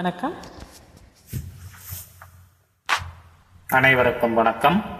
வணக்கம். அனைவருக்கும் வணக்கம்.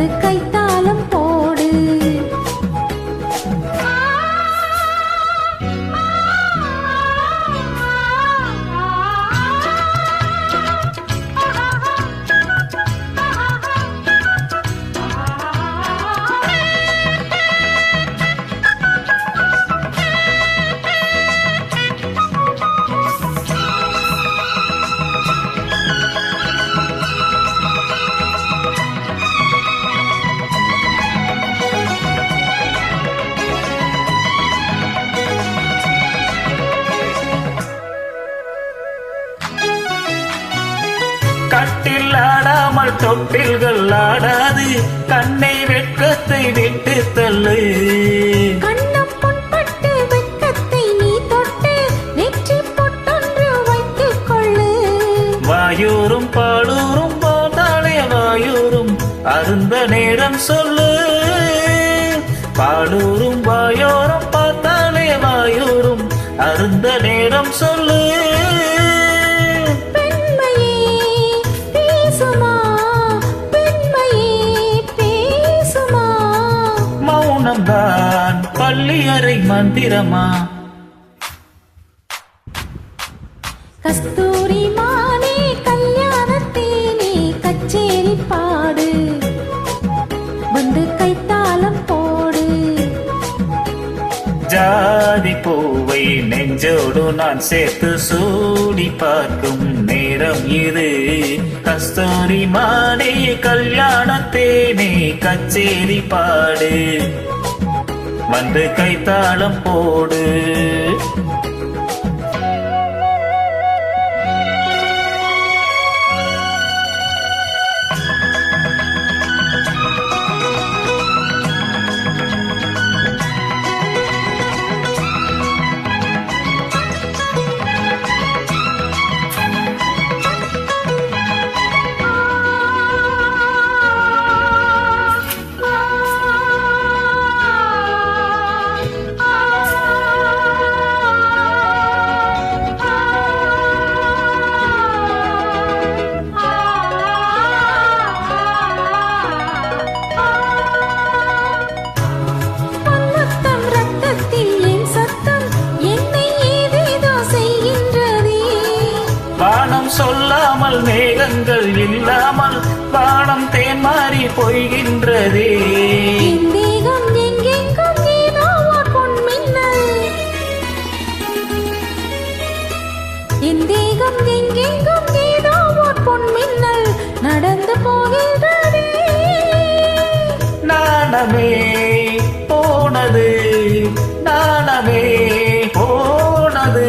வந்து கைத்தாளம் கட்டில் ஆடாமல் தொட்டில்கள் ஆடாது. கண்ணை வெட்கத்தை விட்டு தள்ளு. கண்ணம் புண்பட்டு வெட்கத்தை நீ தொட்டு நெற்றி பொட்டொன்று வைத்துக் கொள்ளு. வாயூரும் பாலூரும் போதாலே வாயூரும் அருந்த நேரம் சொல்லு. பாலூரும் வாயோரம் பார்த்தாலே வாயூரும் அருந்த நேரம் சொல்லு. மௌனம்தான். பள்ளியறை மந்திரமா? கஸ்தூரி மானே கல்யாணத்தேனே கச்சேரி பாடு. வந்து கைத்தாளம் போடு. ஜாதி பூவை நெஞ்சோடு நான் சேர்த்து சூடி பார்க்கும் நேரம் இது. கஸ்தூரி மானே கல்யாணத்தேனே கச்சேரி பாடு. வந்து கைத்தாளம் போடு. சொல்லாமல் மேகங்கள் இல்லாமல் வானம் தேன் மாறி பொய்கின்றதே. நடந்து போகின்றதே. நாணமே போனது நாணமே போனது.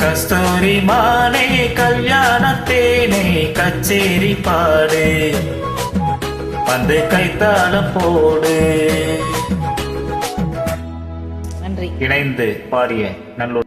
கஸ்தூரி மானே கல்யாணத்தேனே கச்சேரி பாடு. வந்து கைத்தாளம் போடு. நன்றி. இணைந்து பாடிய நல்லூர்